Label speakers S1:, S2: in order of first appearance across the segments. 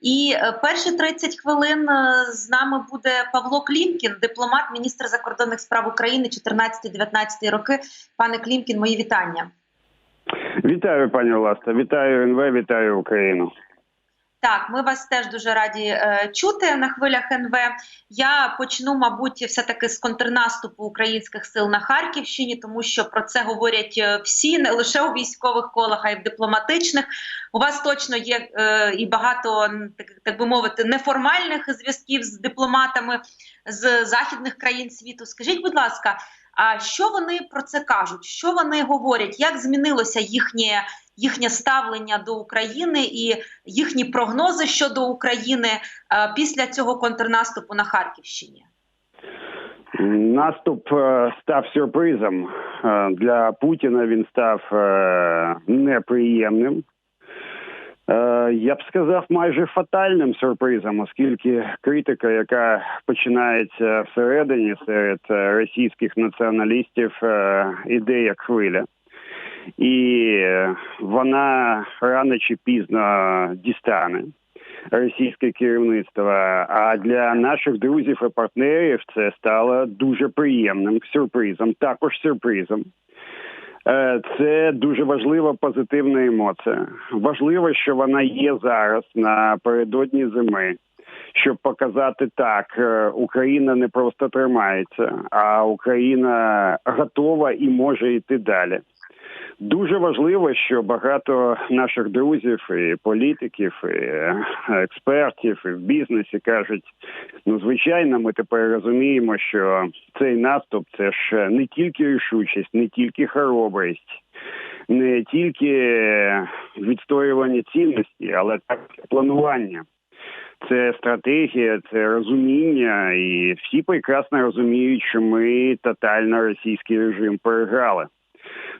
S1: І е, перші 30 хвилин е, з нами буде Павло Клімкін, дипломат, міністр закордонних справ України 14-19 роки. Пане Клімкін, мої вітання.
S2: Вітаю, пані Власта. Вітаю НВ, вітаю Україну.
S1: Так, ми вас теж дуже раді е, чути на хвилях НВ. Я почну, мабуть, все таки з контрнаступу українських сил на Харківщині, тому що про це говорять е, всі, не лише у військових колах, а й в дипломатичних. У вас точно є е, і багато так, так би мовити неформальних зв'язків з дипломатами з західних країн світу. Скажіть, будь ласка. А що вони про це кажуть? Що вони говорять? Як змінилося їхнє їхнє ставлення до України і їхні прогнози щодо України е, після цього контрнаступу на Харківщині?
S2: Наступ е, став сюрпризом Е, для Путіна. Він став неприємним. Я б сказав, майже фатальним сюрпризом, оскільки критика, яка починається всередині серед російських націоналістів, іде як хвиля, і вона рано чи пізно дістане російське керівництво. А для наших друзів і партнерів це стало дуже приємним сюрпризом, також сюрпризом. Е, Це дуже важлива позитивна емоція. Важливо, що вона є зараз напередодні зими, щоб показати так, е, Україна не просто тримається, а Україна готова і може йти далі. Дуже важливо, що багато наших друзів і політиків, і е, експертів і в бізнесі кажуть: ну звичайно, ми тепер розуміємо, що цей наступ це ж не тільки рішучість, не тільки хоробрість, не тільки відстоювання цінності, але також планування. Це стратегія, це розуміння, і всі прекрасно розуміють, що ми тотально російський режим переграли.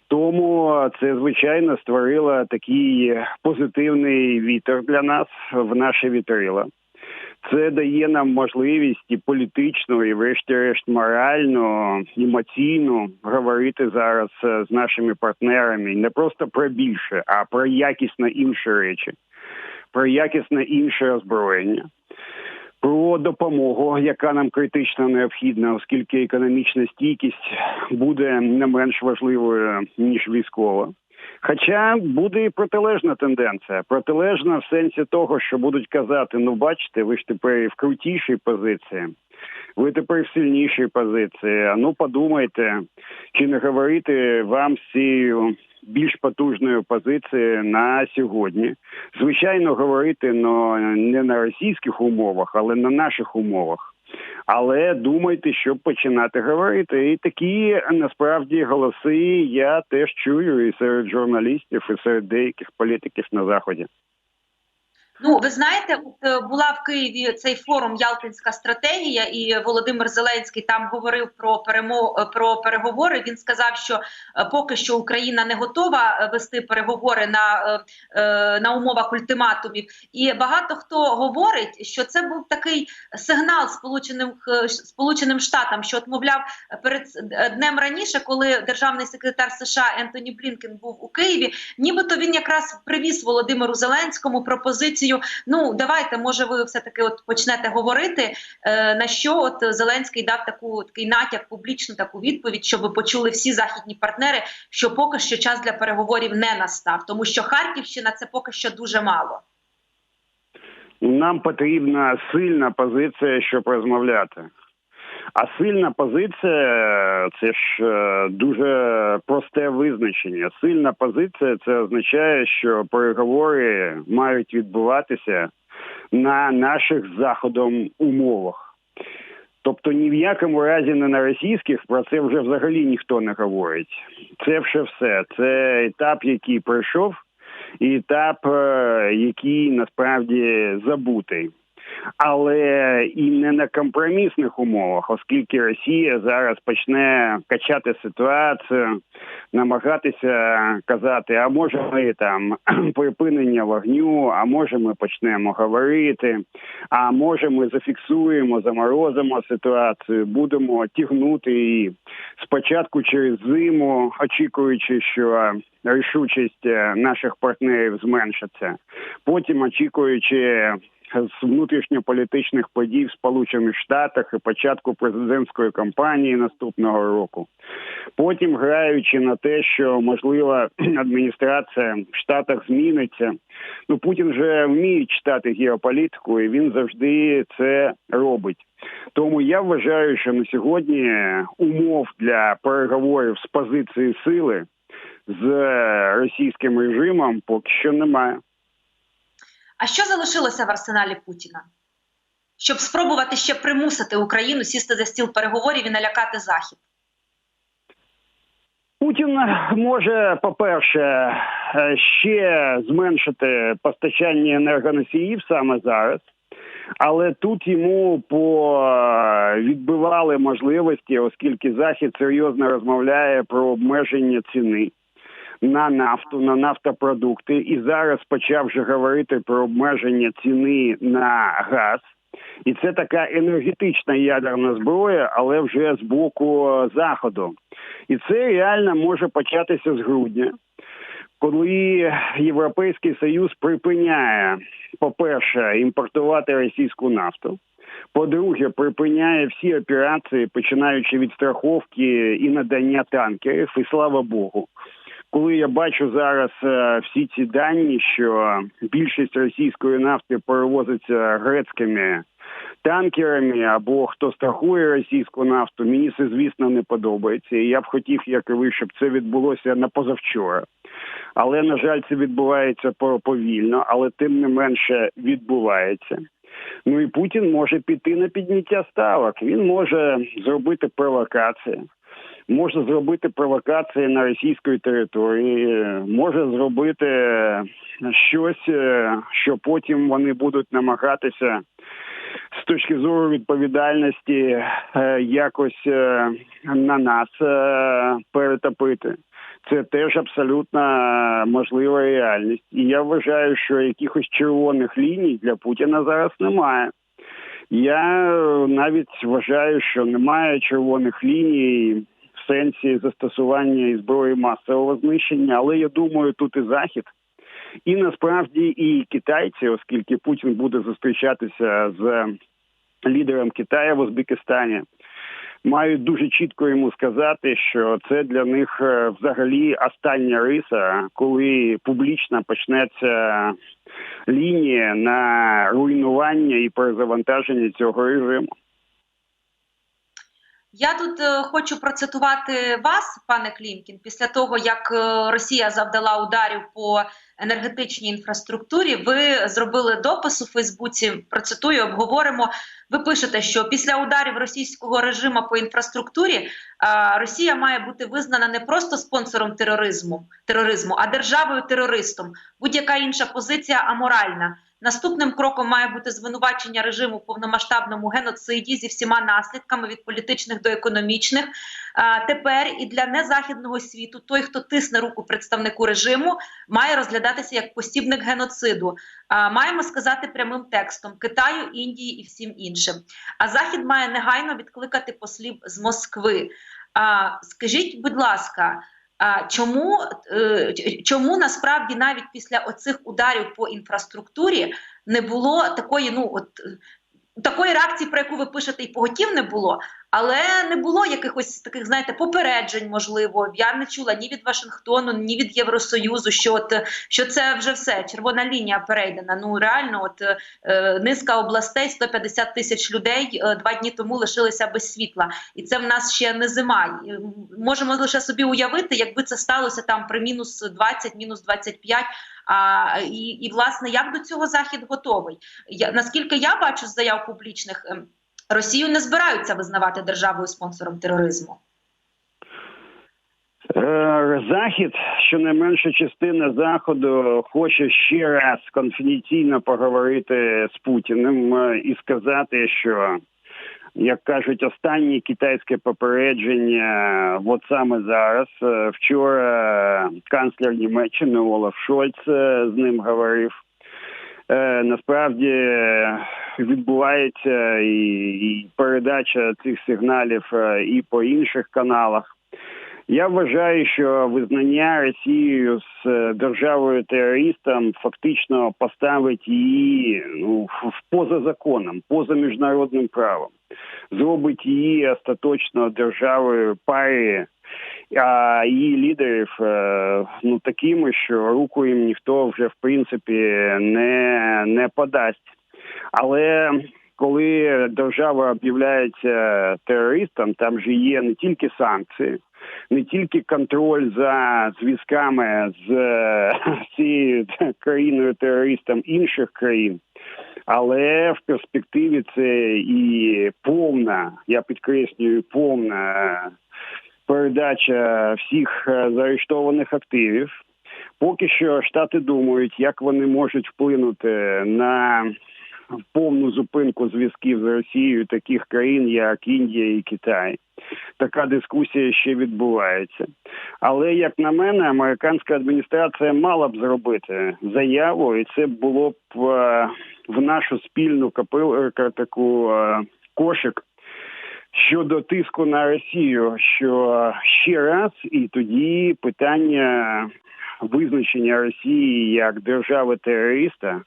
S2: Тому це звичайно створило такий позитивний вітер для нас в наше вітрило. Це дає нам можливість і політично, і врешті-решт морально, емоційно говорити зараз е, з нашими партнерами не просто про більше, а про якісно інші речі, про якісне інше озброєння про допомогу, яка нам критично необхідна, оскільки економічна стійкість буде не менш важливою ніж військова. Хоча буде і протилежна тенденція, протилежна в сенсі того, що будуть казати: ну бачите, ви ж тепер в крутішій позиції, ви тепер в сильнішій позиції. А ну подумайте, чи не говорити вам з цією більш потужною позицією на сьогодні. Звичайно, говорити но не на російських умовах, але на наших умовах. Але думайте, щоб починати говорити. І такі насправді голоси я теж чую і серед журналістів, і серед деяких політиків на заході.
S1: Ну, ви знаєте, от е, була в Києві цей форум Ялтинська стратегія, і Володимир Зеленський там говорив про перемо е, про переговори. Він сказав, що е, поки що Україна не готова вести переговори на на умовах ультиматумів. І багато хто говорить, що це був такий сигнал Сполученим Сполученим Штатам, що от, мовляв, перед днем раніше, коли державний секретар США Ентоні Блінкен був у Києві, нібито він якраз привіз Володимиру Зеленському пропозицію пропозицію. Ну давайте, може, ви все таки от почнете говорити. Е, на що от Зеленський дав таку такий натяк, публічну таку відповідь, щоб почули всі західні партнери, що поки що час для переговорів не настав, тому що Харківщина це поки що дуже мало.
S2: Нам потрібна сильна позиція, щоб розмовляти. А сильна позиція це ж е, дуже просте визначення. Сильна позиція це означає, що переговори мають відбуватися на наших заходом умовах. Тобто ні в якому разі не на російських про це вже взагалі ніхто не говорить. Це вже все. Це етап, який пройшов, і етап, е, який насправді забутий але і не на компромісних умовах, оскільки Росія зараз почне качати ситуацію, намагатися казати, а може ми там припинення вогню, а може ми почнемо говорити, а може ми зафіксуємо, заморозимо ситуацію, будемо тягнути її спочатку через зиму, очікуючи, що рішучість наших партнерів зменшиться, потім очікуючи з внутрішньополітичних подій в Сполучених Штатах і початку президентської кампанії наступного року. Потім граючи на те, що можливо адміністрація в Штатах зміниться. Ну Путін вже вміє читати геополітику, і він завжди це робить. Тому я вважаю, що на сьогодні умов для переговорів з позиції сили з російським режимом поки що немає.
S1: А що залишилося в арсеналі Путіна? Щоб спробувати ще примусити Україну сісти за стіл переговорів і налякати Захід?
S2: Путін може, по-перше, ще зменшити постачання енергоносіїв саме зараз, але тут йому по відбивали можливості, оскільки Захід серйозно розмовляє про обмеження ціни на нафту, на нафтопродукти, і зараз почав вже говорити про обмеження ціни на газ. І це така енергетична ядерна зброя, але вже з боку заходу. І це реально може початися з грудня, коли Європейський Союз припиняє, по-перше, імпортувати російську нафту. По-друге, припиняє всі операції, починаючи від страховки і надання танкерів, і слава Богу. Коли я бачу зараз е, всі ці дані, що більшість російської нафти перевозиться грецькими танкерами або хто страхує російську нафту, мені це звісно не подобається. І я б хотів, як і ви, щоб це відбулося на позавчора. Але на жаль, це відбувається повільно, але тим не менше відбувається. Ну і Путін може піти на підняття ставок. Він може зробити провокації може зробити провокації на російській території, може зробити щось, е, що потім вони будуть намагатися з точки зору відповідальності е, якось е, на нас перетопити. Це теж абсолютно можлива реальність, і я вважаю, що якихось червоних ліній для Путіна зараз немає. Я навіть вважаю, що немає червоних ліній сенсі застосування і зброї масового знищення, але я думаю, тут і захід. І насправді і китайці, оскільки Путін буде зустрічатися з лідером Китаю в Узбекистані, мають дуже чітко йому сказати, що це для них е, взагалі остання риса, коли публічно почнеться лінія на руйнування і перезавантаження цього режиму.
S1: Я тут е, хочу процитувати вас, пане Клімкін, після того як е, Росія завдала ударів по енергетичній інфраструктурі. Ви зробили допис у Фейсбуці. Процитую, обговоримо. Ви пишете, що після ударів російського режиму по інфраструктурі е, Росія має бути визнана не просто спонсором тероризму, тероризму, а державою терористом. Будь-яка інша позиція аморальна. Наступним кроком має бути звинувачення режиму в повномасштабному геноциді зі всіма наслідками від політичних до економічних. А, тепер і для незахідного світу той, хто тисне руку представнику режиму, має розглядатися як посібник геноциду. Маємо сказати прямим текстом Китаю, Індії і всім іншим. А захід має негайно відкликати послів з Москви. Скажіть, будь ласка. А чому е, чому насправді навіть після оцих ударів по інфраструктурі не було такої, ну от такої реакції, про яку ви пишете, і поготів не було, але не було якихось таких, знаєте, попереджень, можливо. Я не чула ні від Вашингтону, ні від Євросоюзу, що от що це вже все. Червона лінія перейдена. Ну реально, от е, низка областей, 150 тисяч людей е, два дні тому лишилися без світла, і це в нас ще не зима. Можемо лише собі уявити, якби це сталося там при мінус 20, мінус 25, а і, і власне як до цього захід готовий? Я наскільки я бачу з заяв публічних. Росію не збираються визнавати державою спонсором тероризму.
S2: Е, Захід, що не менша частина заходу, хоче ще раз конфіденційно поговорити з Путіним е, і сказати, що як кажуть, останнє китайське попередження, от саме зараз. Е, вчора канцлер Німеччини Олаф Шольц з ним говорив. Насправді відбувається і, і передача цих сигналів і по інших каналах. Я вважаю, що визнання Росією з е, державою терористом фактично поставить її ну поза законом, поза міжнародним правом, зробить її остаточно державою парі, а її лідерів е, ну такими, що руку їм ніхто вже в принципі не, не подасть. Але коли держава об'являється терористом, там же є не тільки санкції, не тільки контроль за зв'язками з е, цією країною терористом інших країн, але в перспективі це і повна, я підкреслюю, повна передача всіх е, заарештованих активів. Поки що штати думають, як вони можуть вплинути на повну зупинку зв'язків з Росією таких країн, як Індія і Китай. Така дискусія ще відбувається. Але як на мене, американська адміністрація мала б зробити заяву, і це було б е, в нашу спільну капил таку е, кошик щодо тиску на Росію, що ще раз, і тоді питання визначення Росії як держави терориста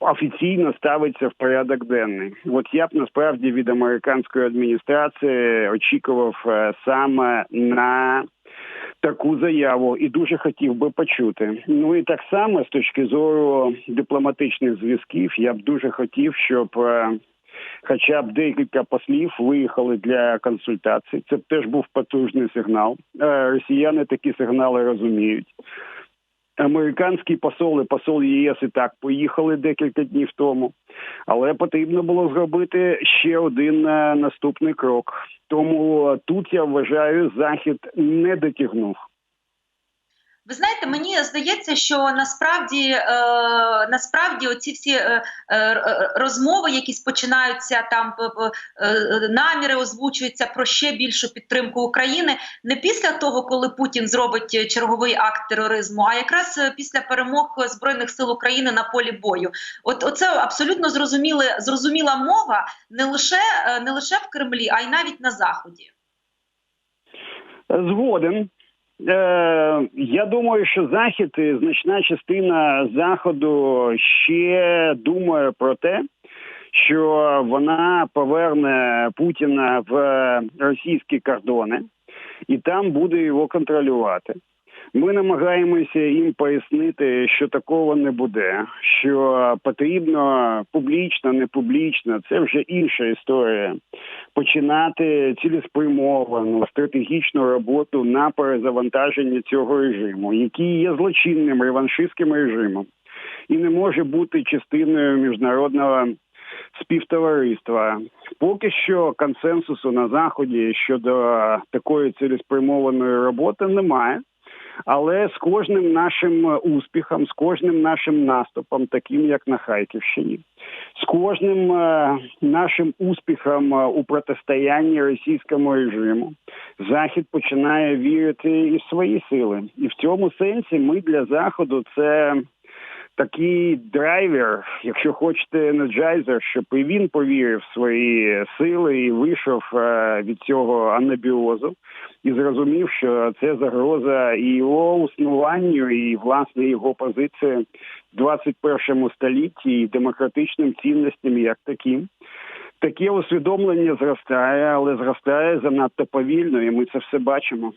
S2: офіційно ставиться в порядок денний. От я б насправді від американської адміністрації очікував е, саме на таку заяву і дуже хотів би почути. Ну і так само з точки зору дипломатичних зв'язків, я б дуже хотів, щоб. Хоча б декілька послів виїхали для консультацій. Це теж був потужний сигнал. Е, Росіяни такі сигнали розуміють. Американський посол і посол ЄС і так поїхали декілька днів тому, але потрібно було зробити ще один е, наступний крок. Тому тут я вважаю, захід не дотягнув.
S1: Ви знаєте, мені здається, що насправді е, насправді оці всі е, е, розмови, якісь починаються там е, е, наміри озвучуються про ще більшу підтримку України не після того, коли Путін зробить черговий акт тероризму, а якраз е, після перемог збройних сил України на полі бою. От оце абсолютно зрозуміле, зрозуміла мова не лише е, не лише в Кремлі, а й навіть на заході.
S2: Згоден. Е, я думаю, що захід і значна частина заходу ще думає про те, що вона поверне Путіна в російські кордони і там буде його контролювати. Ми намагаємося їм пояснити, що такого не буде, що потрібно публічно, не публічно, це вже інша історія. Починати цілеспрямовану стратегічну роботу на перезавантаження цього режиму, який є злочинним реваншистським режимом, і не може бути частиною міжнародного співтовариства. Поки що консенсусу на заході щодо такої цілеспрямованої роботи немає. Але з кожним нашим успіхом, з кожним нашим наступом, таким як на Харківщині, з кожним е, нашим успіхом е, у протистоянні російському режиму, захід починає вірити і в свої сили, і в цьому сенсі ми для заходу це. Такий драйвер, якщо хочете енерджайзер, щоб і він повірив в свої сили і вийшов е, від цього анабіозу і зрозумів, що це загроза і його існуванню, і власне його позиції в 21 столітті і демократичним цінностям, як таким. Таке усвідомлення зростає, але зростає занадто повільно, і ми це все бачимо.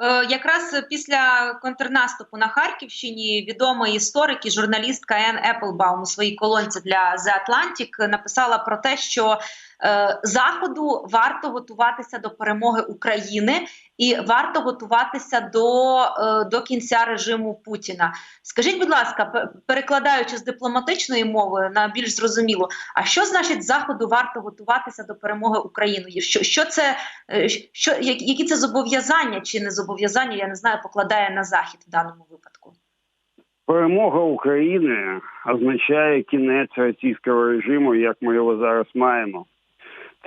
S1: Е, Якраз після контрнаступу на Харківщині відомий історик і журналістка Ен Еплбаум у своїй колонці для The Atlantic написала про те, що заходу варто готуватися до перемоги України і варто готуватися до, е, до кінця режиму Путіна. Скажіть, будь ласка, перекладаючи з дипломатичної мови на більш зрозуміло, а що значить заходу варто готуватися до перемоги України? Що, що це е, що які це зобов'язання чи не зобов'язання? Я не знаю, покладає на захід в даному випадку.
S2: Перемога України означає кінець російського режиму, як ми його зараз маємо.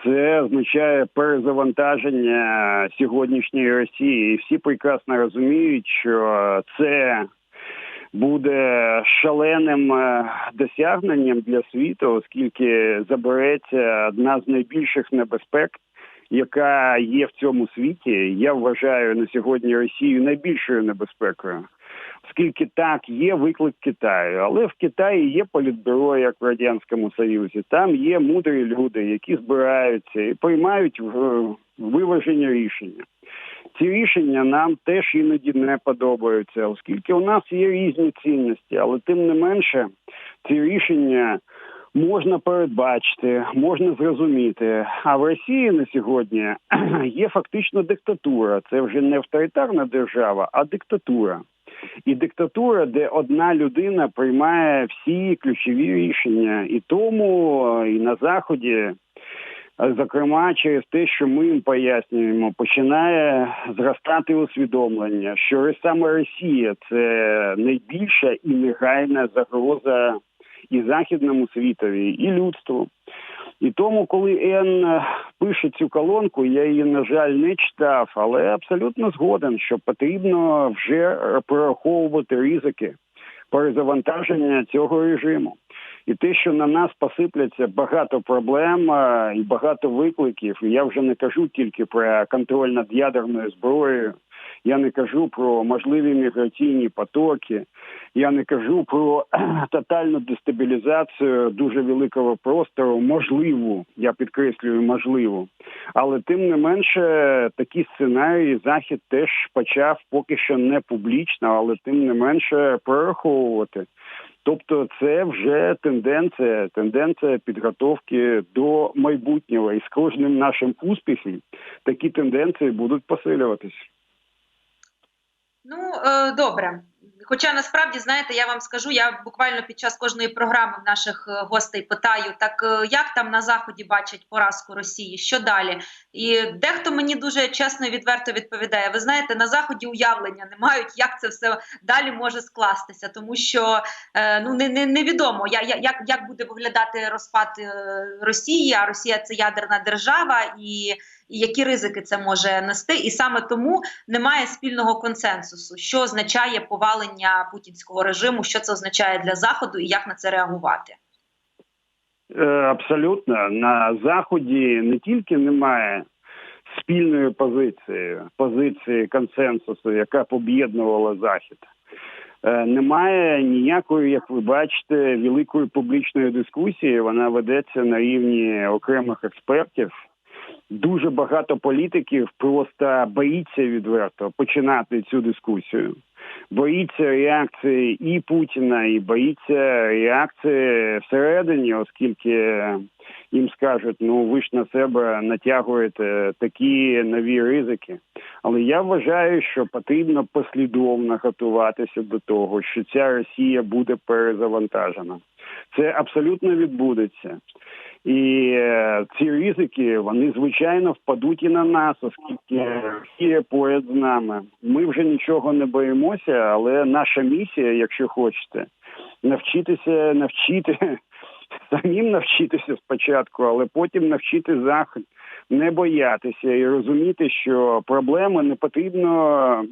S2: Це означає перезавантаження сьогоднішньої Росії. І всі прекрасно розуміють, що це буде шаленим е, досягненням для світу, оскільки забереться одна з найбільших небезпек, яка є в цьому світі, я вважаю на сьогодні Росію найбільшою небезпекою. Оскільки так є виклик Китаю, але в Китаї є політбюро, як в радянському союзі. Там є мудрі люди, які збираються і приймають в- виважені рішення. Ці рішення нам теж іноді не подобаються, оскільки у нас є різні цінності, але тим не менше ці рішення можна передбачити, можна зрозуміти. А в Росії на сьогодні є фактично диктатура. Це вже не авторитарна держава, а диктатура. І диктатура, де одна людина приймає всі ключові рішення, і тому е, і на заході, е, зокрема через те, що ми їм пояснюємо, починає зростати усвідомлення, що саме Росія це найбільша і негайна загроза і західному світові, і людству. І тому, коли Ен е, пише цю колонку, я її, на жаль, не читав, але абсолютно згоден, що потрібно вже е, прораховувати ризики перезавантаження цього режиму. І те, що на нас посипляться багато проблем е, і багато викликів, я вже не кажу тільки про контроль над ядерною зброєю, я не кажу про можливі міграційні потоки, я не кажу про тотальну дестабілізацію дуже великого простору, можливу, я підкреслюю, можливу. Але тим не менше, такі сценарії захід теж почав поки що не публічно, але тим не менше прораховувати. Тобто, це вже тенденція, тенденція підготовки до майбутнього, і з кожним нашим успіхом такі тенденції будуть посилюватись.
S1: Ну е, добре. Хоча насправді знаєте, я вам скажу, я буквально під час кожної програми в наших е, гостей питаю, так е, як там на заході бачать поразку Росії, що далі? І дехто мені дуже чесно і відверто відповідає: ви знаєте, на заході уявлення не мають, як це все далі може скластися, тому що ну не, не невідомо, я, я, як, як буде виглядати розпад Росії. А Росія це ядерна держава, і, і які ризики це може нести, і саме тому немає спільного консенсусу, що означає повалення путінського режиму, що це означає для заходу і як на це реагувати.
S2: Е, Абсолютно на заході не тільки немає спільної позиції, позиції консенсусу, яка б об'єднувала захід. Е, Немає ніякої, як ви бачите, великої публічної дискусії. Вона ведеться на рівні окремих експертів. Дуже багато політиків просто боїться відверто починати цю дискусію. Боїться реакції і Путіна, і боїться реакції всередині, оскільки їм скажуть, ну ви ж на себе натягуєте такі нові ризики. Але я вважаю, що потрібно послідовно готуватися до того, що ця Росія буде перезавантажена. Це абсолютно відбудеться. І е, ці ризики вони звичайно впадуть і на нас, оскільки Росія поряд з нами. Ми вже нічого не боїмося, але наша місія, якщо хочете, навчитися навчити самим навчитися спочатку, але потім навчити захід не боятися і розуміти, що проблеми не потрібно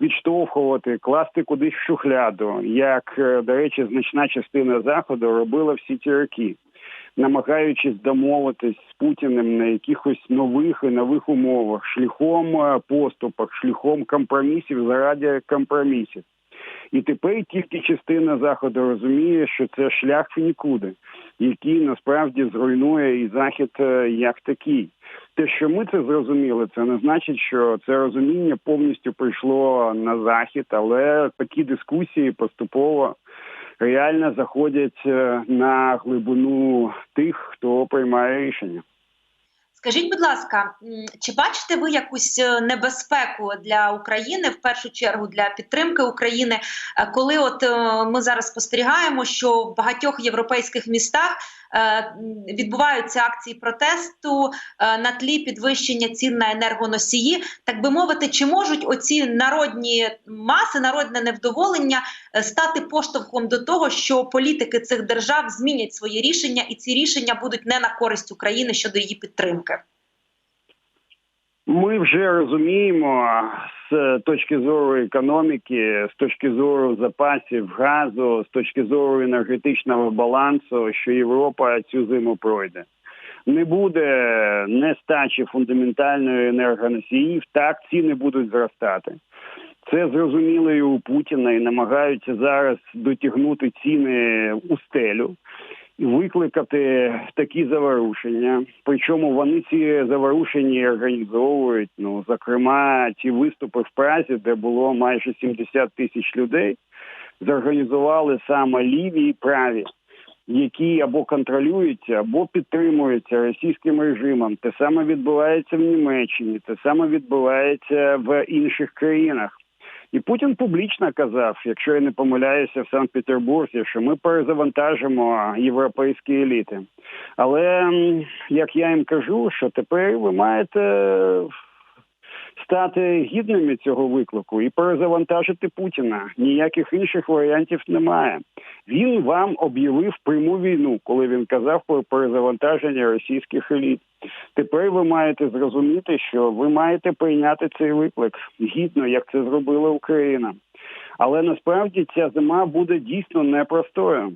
S2: відштовхувати, класти кудись в шухляду, як е, до речі, значна частина заходу робила всі ці роки намагаючись домовитись з Путіним на якихось нових і нових умовах, шляхом е, поступок, шляхом компромісів заради компромісів. І тепер тільки частина заходу розуміє, що це шлях в нікуди, який насправді зруйнує і захід е, як такий. Те, що ми це зрозуміли, це не значить, що це розуміння повністю прийшло на захід, але такі дискусії поступово реально заходять е, на глибину тих, хто приймає рішення.
S1: Скажіть, будь ласка, чи бачите ви якусь е, небезпеку для України в першу чергу для підтримки України, е, коли от е, ми зараз спостерігаємо, що в багатьох європейських містах відбуваються акції протесту на тлі підвищення цін на енергоносії, так би мовити, чи можуть оці народні маси, народне невдоволення стати поштовхом до того, що політики цих держав змінять свої рішення, і ці рішення будуть не на користь України щодо її підтримки?
S2: Ми вже розуміємо з точки зору економіки, з точки зору запасів газу, з точки зору енергетичного балансу, що Європа цю зиму пройде. не буде нестачі фундаментальної енергоносіїв, так ціни будуть зростати. Це зрозуміло і у Путіна і намагаються зараз дотягнути ціни у стелю викликати такі заворушення. Причому вони ці заворушення організовують. Ну, зокрема, ті виступи в Празі, де було майже 70 тисяч людей, зорганізували саме ліві і праві. Які або контролюються, або підтримуються російським режимом. Те саме відбувається в Німеччині, те саме відбувається в інших країнах. І Путін публічно казав, якщо я не помиляюся в Санкт-Петербурзі, що ми перезавантажимо європейські еліти. Але як я їм кажу, що тепер ви маєте стати гідними цього виклику і перезавантажити Путіна. Ніяких інших варіантів немає. Він вам об'явив пряму війну, коли він казав про перезавантаження російських еліт. Тепер ви маєте зрозуміти, що ви маєте прийняти цей виклик гідно, як це зробила Україна. Але насправді ця зима буде дійсно непростою.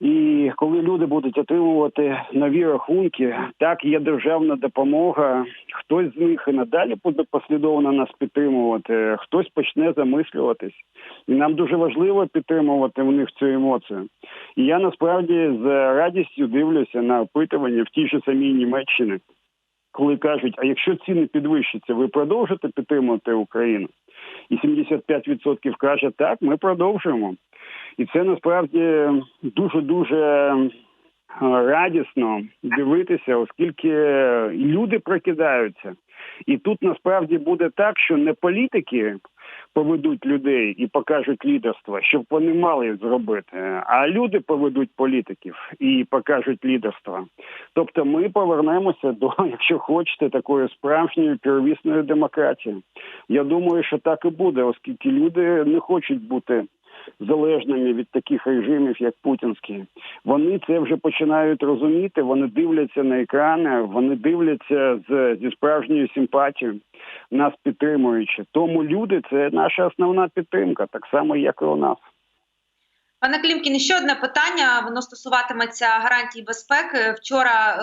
S2: І коли люди будуть отримувати нові рахунки, так є державна допомога. Хтось з них і надалі буде послідовно нас підтримувати, хтось почне замислюватись. І нам дуже важливо підтримувати в них цю емоцію. І я насправді з радістю дивлюся на опитування в тій же самій Німеччині, коли кажуть: а якщо ціни підвищаться, ви продовжите підтримувати Україну? І 75% каже, так, ми продовжуємо. І це насправді дуже дуже радісно дивитися, оскільки люди прокидаються. І тут насправді буде так, що не політики поведуть людей і покажуть лідерство, щоб вони мали зробити, а люди поведуть політиків і покажуть лідерство. Тобто, ми повернемося до, якщо хочете, такої справжньої первісної демократії. Я думаю, що так і буде, оскільки люди не хочуть бути залежними від таких режимів, як путінський. Вони це вже починають розуміти. Вони дивляться на екрани, вони дивляться з зі справжньою симпатією, нас підтримуючи. Тому люди це наша основна підтримка, так само як і у нас.
S1: Пане Клімкін, ще одне питання. Воно стосуватиметься гарантій безпеки. Вчора е,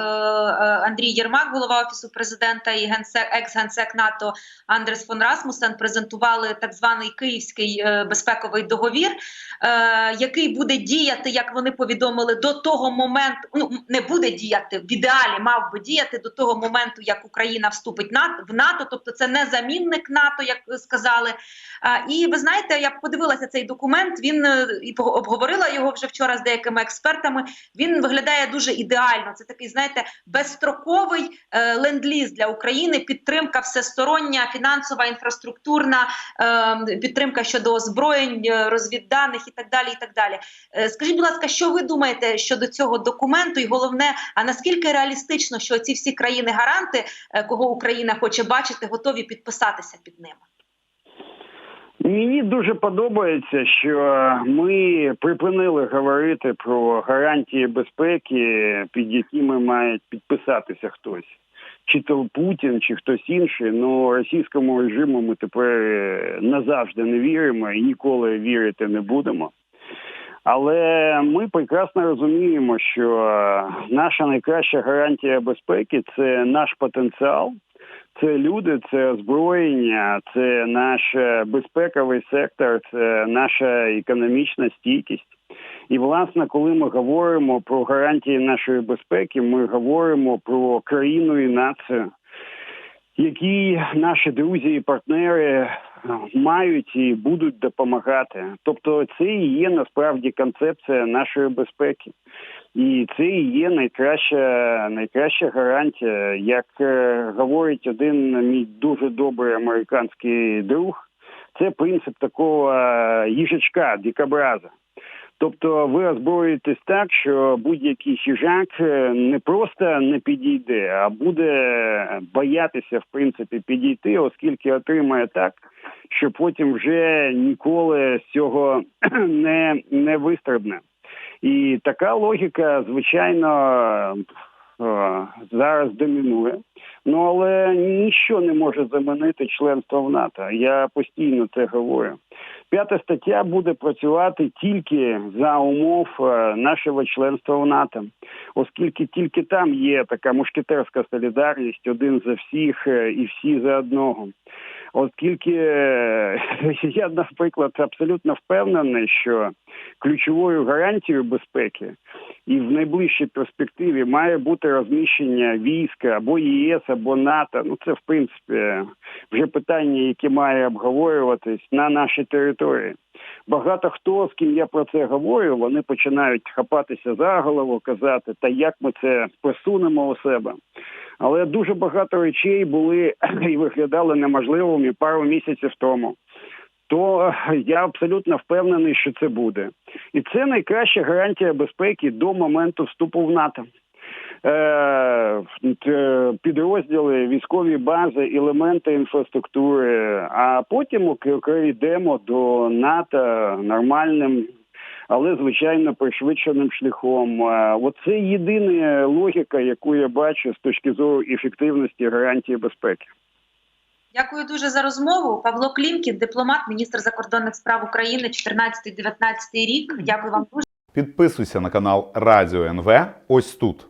S1: Андрій Єрмак, голова офісу президента і генсек, екс-генсек НАТО Андрес фон Расмусен презентували так званий Київський е, безпековий договір, е, який буде діяти, як вони повідомили, до того моменту. Ну не буде діяти в ідеалі, мав би діяти до того моменту, як Україна вступить в НАТО. Тобто, це не замінник НАТО, як сказали. Е, і ви знаєте, я подивилася цей документ. Він і обговорила його вже вчора з деякими експертами. Він виглядає дуже ідеально. Це такий, знаєте, безстроковий е, ленд-ліз для України. Підтримка всестороння, фінансова, інфраструктурна е, підтримка щодо озброєнь, е, розвідданих і так далі. І так далі. Е, скажіть, будь ласка, що ви думаєте щодо цього документу? І головне, а наскільки реалістично, що ці всі країни-гаранти, е, кого Україна хоче бачити, готові підписатися під ними?
S2: Мені дуже подобається, що ми припинили говорити про гарантії безпеки, під якими має підписатися хтось, чи то Путін, чи хтось інший. Ну російському режиму ми тепер назавжди не віримо і ніколи вірити не будемо. Але ми прекрасно розуміємо, що наша найкраща гарантія безпеки це наш потенціал. Це люди, це озброєння, це наш безпековий сектор, це наша економічна стійкість. І, власне, коли ми говоримо про гарантії нашої безпеки, ми говоримо про країну і націю, які наші друзі і партнери мають і будуть допомагати. Тобто, це і є насправді концепція нашої безпеки. І це і є найкраща найкраща гарантія, як говорить один мій дуже добрий американський друг. Це принцип такого їжачка, дикобраза. Тобто ви озброїтесь так, що будь-який хижак не просто не підійде, а буде боятися в принципі підійти, оскільки отримає так, що потім вже ніколи з цього не, не вистрибне. І така логіка, звичайно, зараз домінує. Ну але ніщо не може замінити членство в НАТО. Я постійно це говорю. П'ята стаття буде працювати тільки за умов нашого членства в НАТО. оскільки тільки там є така мушкетерська солідарність, один за всіх е, і всі за одного. Оскільки е, я, наприклад, абсолютно впевнений, що ключовою гарантією безпеки і в найближчій перспективі має бути розміщення війська або ЄС, або НАТО. Ну це в принципі вже питання, яке має обговорюватись на нашій території. Багато хто з ким я про це говорю, вони починають хапатися за голову, казати, та як ми це просунемо у себе. Але дуже багато речей були і виглядали неможливими пару місяців тому. То я абсолютно впевнений, що це буде, і це найкраща гарантія безпеки до моменту вступу в НАТО. Е, т- підрозділи, військові бази, елементи інфраструктури. А потім йдемо до НАТО нормальним, але звичайно пришвидшеним шляхом. Е, Оце єдина логіка, яку я бачу з точки зору ефективності гарантії безпеки.
S1: Дякую дуже за розмову. Павло Клімкін, дипломат, міністр закордонних справ України, 14-19 рік. Дякую вам дуже.
S3: Підписуйся на канал Радіо НВ ось тут.